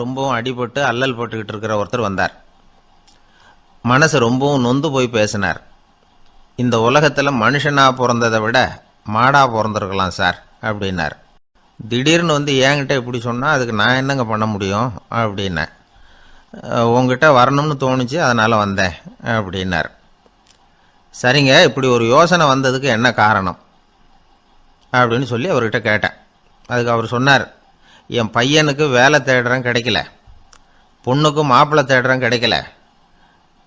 ரொம்பவும் அடிபட்டு அல்லல் போட்டுக்கிட்டு இருக்கிற ஒருத்தர் வந்தார். மனசு ரொம்பவும் நொந்து போய் பேசினார். இந்த உலகத்தில் மனுஷனாக பிறந்ததை விட மாடாக பிறந்திருக்கலாம் சார் அப்படின்னார். திடீர்னு வந்து என்கிட்ட இப்படி சொன்னால் அதுக்கு நான் என்னங்க பண்ண முடியும்? அப்படின்னேன். உங்ககிட்ட வரணும்னு தோணுச்சு அதனால் வந்தேன் அப்படின்னார். சரிங்க இப்படி ஒரு யோசனை வந்ததுக்கு என்ன காரணம்? அப்படின்னு சொல்லி அவர்கிட்ட கேட்டேன். அதுக்கு அவர் சொன்னார் என் பையனுக்கு வேலை தேடுறேன் கிடைக்கல. பொண்ணுக்கு மாப்பிள்ளை தேடுறேன் கிடைக்கல.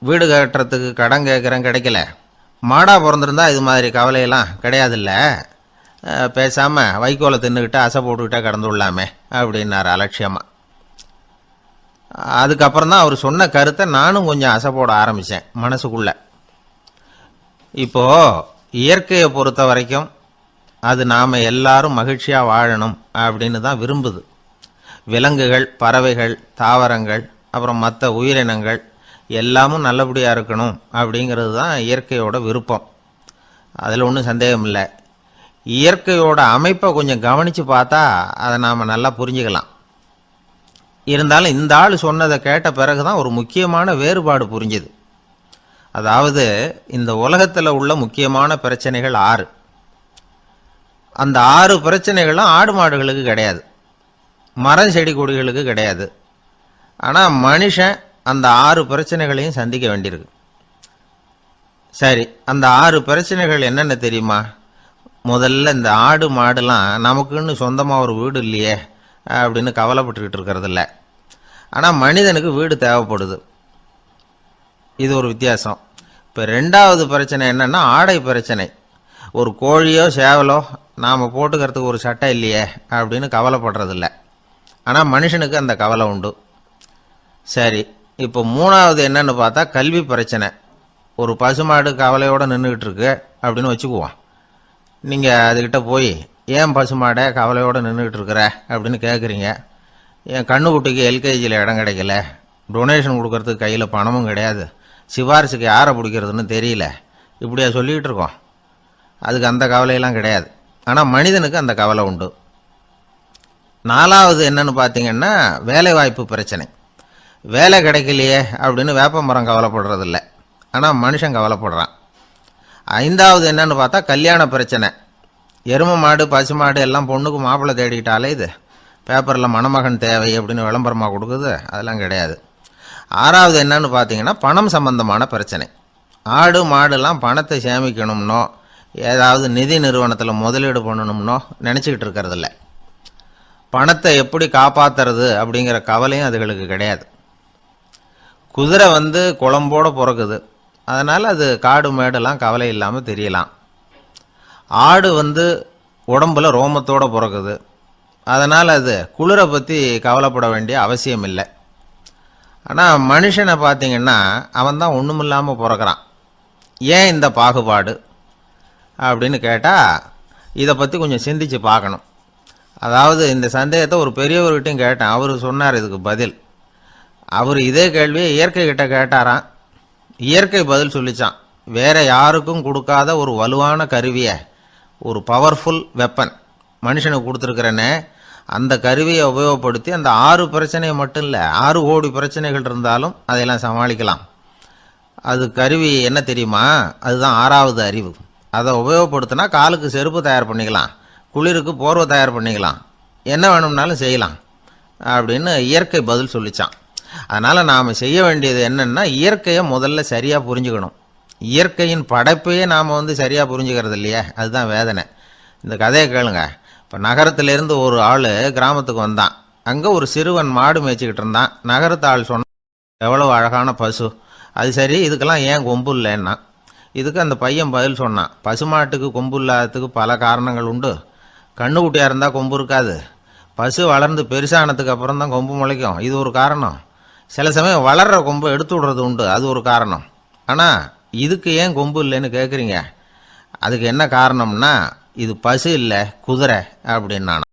வீடு கட்டுறதுக்கு கடன் கேட்குறேன் கிடைக்கல. மாடா பிறந்திருந்தா இது மாதிரி கவலையெல்லாம் கிடையாதுல்ல. பேசாமல் வைக்கோலை தின்னுக்கிட்டு அசை போட்டுக்கிட்டே கடந்து விடலாமே அப்படின்னார் அலட்சியமாக அதுக்கப்புறம் தான் அவர் சொன்ன கருத்தை நானும் கொஞ்சம் அசை போட ஆரம்பித்தேன் மனசுக்குள்ள. இப்போ இயற்கையை பொறுத்த வரைக்கும் அது நாம் எல்லாரும் மகிழ்ச்சியாக வாழணும் அப்படின்னு தான் விரும்புது. விலங்குகள் பறவைகள் தாவரங்கள் அப்புறம் மற்ற உயிரினங்கள் எல்லாமும் நல்லபடியாக இருக்கணும் அப்படிங்கிறது தான் இயற்கையோட விருப்பம். அதில் ஒன்றும் சந்தேகம் இல்லை. இயற்கையோட அமைப்பை கொஞ்சம் கவனித்து பார்த்தா அதை நாம் நல்லா புரிஞ்சுக்கலாம். இருந்தாலும் இந்த ஆள் சொன்னதை கேட்ட பிறகு தான் ஒரு முக்கியமான வேறுபாடு புரிஞ்சுது. அதாவது இந்த உலகத்தில் உள்ள முக்கியமான பிரச்சனைகள் ஆறு. அந்த ஆறு பிரச்சனைகளும் ஆடு மாடுகளுக்கு கிடையாது. மரம் செடி கொடிகளுக்கு கிடையாது. ஆனால் மனுஷன் அந்த ஆறு பிரச்சனைகளையும் சந்திக்க வேண்டியிருக்கு. சரி அந்த ஆறு பிரச்சனைகள் என்னென்ன தெரியுமா? முதல்ல இந்த ஆடு மாடுலாம் நமக்குன்னு சொந்தமாக ஒரு வீடு இல்லையே அப்படின்னு கவலைப்பட்டுக்கிட்டு இருக்கிறதில்ல. ஆனால் மனிதனுக்கு வீடு தேவைப்படுது. இது ஒரு வித்தியாசம். இப்போ ரெண்டாவது பிரச்சனை என்னன்னா ஆடை பிரச்சனை. ஒரு கோழியோ சேவலோ நாம் போட்டுக்கிறதுக்கு ஒரு சட்டை இல்லையே அப்படின்னு கவலைப்படுறதில்ல. ஆனால் மனுஷனுக்கு அந்த கவலை உண்டு. சரி இப்போ மூணாவது என்னன்னு பார்த்தா கல்வி பிரச்சனை. ஒரு பசுமாடு கவலையோடு நின்றுக்கிட்டு இருக்கு அப்படின்னு வச்சுக்குவோம். நீங்கள் அதுக்கிட்ட போய் ஏன் பசுமாடை கவலையோடு நின்றுக்கிட்டு இருக்கிற அப்படின்னு கேட்குறீங்க என் கண்ணுக்குட்டிக்கு எல்கேஜியில் இடம் கிடைக்கல. டொனேஷன் கொடுக்கறதுக்கு கையில் பணமும் கிடையாது. சிபாரிசுக்கு யாரை பிடிக்கிறதுன்னு தெரியல. இப்படியா சொல்லிக்கிட்டு இருக்கோம். அதுக்கு அந்த கவலையெல்லாம் கிடையாது. ஆனால் மனிதனுக்கு அந்த கவலை உண்டு. நாலாவது என்னன்னு பார்த்தீங்கன்னா வேலை வாய்ப்பு பிரச்சனை. வேலை கிடைக்கலையே அப்படின்னு வேப்ப மரம் கவலைப்படுறதில்ல. ஆனால் மனுஷன் கவலைப்படுறான். ஐந்தாவது என்னன்னு பார்த்தா கல்யாண பிரச்சனை. எரும மாடு பசு மாடு எல்லாம் பொண்ணுக்கு மாப்பிள்ளை தேடிக்கிட்டாலே இது. பேப்பரில் மணமகன் தேவை அப்படின்னு விளம்பரமாக கொடுக்குது அதெல்லாம் கிடையாது. ஆறாவது என்னன்னு பார்த்தீங்கன்னா பணம் சம்பந்தமான பிரச்சனை. ஆடு மாடுலாம் பணத்தை சேமிக்கணும்னோ ஏதாவது நிதி நிறுவனத்தில் முதலீடு பண்ணணும்னோ நினச்சிக்கிட்டு இருக்கிறதில்ல. பணத்தை எப்படி காப்பாத்துறது அப்படிங்கிற கவலையும் அதுகளுக்கு கிடையாது. குதிரை வந்து குழம்போடு பிறக்குது. அதனால் அது காடு மேடெல்லாம் கவலை இல்லாமல் தெரியலாம். ஆடு வந்து உடம்புல ரோமத்தோடு பிறக்குது. அதனால் அது குளிரை பற்றி கவலைப்பட வேண்டிய அவசியம் இல்லை. ஆனால் மனுஷனை பார்த்தீங்கன்னா அவன் தான் ஒன்றுமில்லாமல் பிறக்கிறான். ஏன் இந்த பாகுபாடு அப்படின்னு கேட்டால் இதை பற்றி கொஞ்சம் சிந்திச்சு பார்க்கணும். அதாவது இந்த சந்தேகத்தை ஒரு பெரியவர்கிட்டையும் கேட்டேன். அவர் சொன்னார் இதுக்கு பதில். அவர் இதே கேள்வியை இயற்கை கிட்ட கேட்டாராம். இயற்கை பதில் சொல்லிச்சான். வேற யாருக்கும் கொடுக்காத ஒரு வலுவான கருவியை ஒரு பவர்ஃபுல் வெப்பன் மனுஷனுக்கு கொடுத்துருக்குறேன்னு அந்த கருவியை உபயோகப்படுத்தி அந்த ஆறு பிரச்சனையை மட்டும் இல்லை ஆறு கோடி பிரச்சனைகள் இருந்தாலும் அதையெல்லாம் சமாளிக்கலாம். அது கருவி என்ன தெரியுமா? அதுதான் ஆறாவது அறிவு. அதை உபயோகப்படுத்தினா காலுக்கு செருப்பு தயார் பண்ணிக்கலாம். குளிருக்கு போர்வை தயார் பண்ணிக்கலாம். என்ன வேணும்னாலும் செய்யலாம். அப்படின்னு இயற்கை பதில் சொல்லிச்சான். அதனால் நாம் செய்ய வேண்டியது என்னென்னா இயற்கையை முதல்ல சரியாக புரிஞ்சுக்கணும். இயற்கையின் படைப்பையே நாம் வந்து சரியாக புரிஞ்சுக்கிறது இல்லையா? அதுதான் வேதனை. இந்த கதையை கேளுங்க. இப்போ நகரத்திலேருந்து ஒரு ஆள் கிராமத்துக்கு வந்தான். அங்கே ஒரு சிறுவன் மாடு மேய்ச்சிக்கிட்டு இருந்தான். நகரத்து ஆள் சொன்ன எவ்வளோ அழகான பசு. அது சரி இதுக்கெல்லாம் ஏன் கொம்பு இல்லைன்னா? இதுக்கு அந்த பையன் பதில் சொன்னான். பசுமாட்டுக்கு கொம்பு இல்லாததுக்கு பல காரணங்கள் உண்டு. கண்ணுக்குட்டியாக இருந்தால் கொம்பு இருக்காது. பசு வளர்ந்து பெருசானதுக்கு அப்புறம் தான் கொம்பு முளைக்கும். இது ஒரு காரணம். சில சமயம் வளர்கிற கொம்பை எடுத்து விடுறது உண்டு. அது ஒரு காரணம். ஆனால் இதுக்கு ஏன் கொம்பு இல்லைன்னு கேட்குறீங்க அதுக்கு என்ன காரணம்னா இது பசு இல்லை குதிரை அப்படின்னு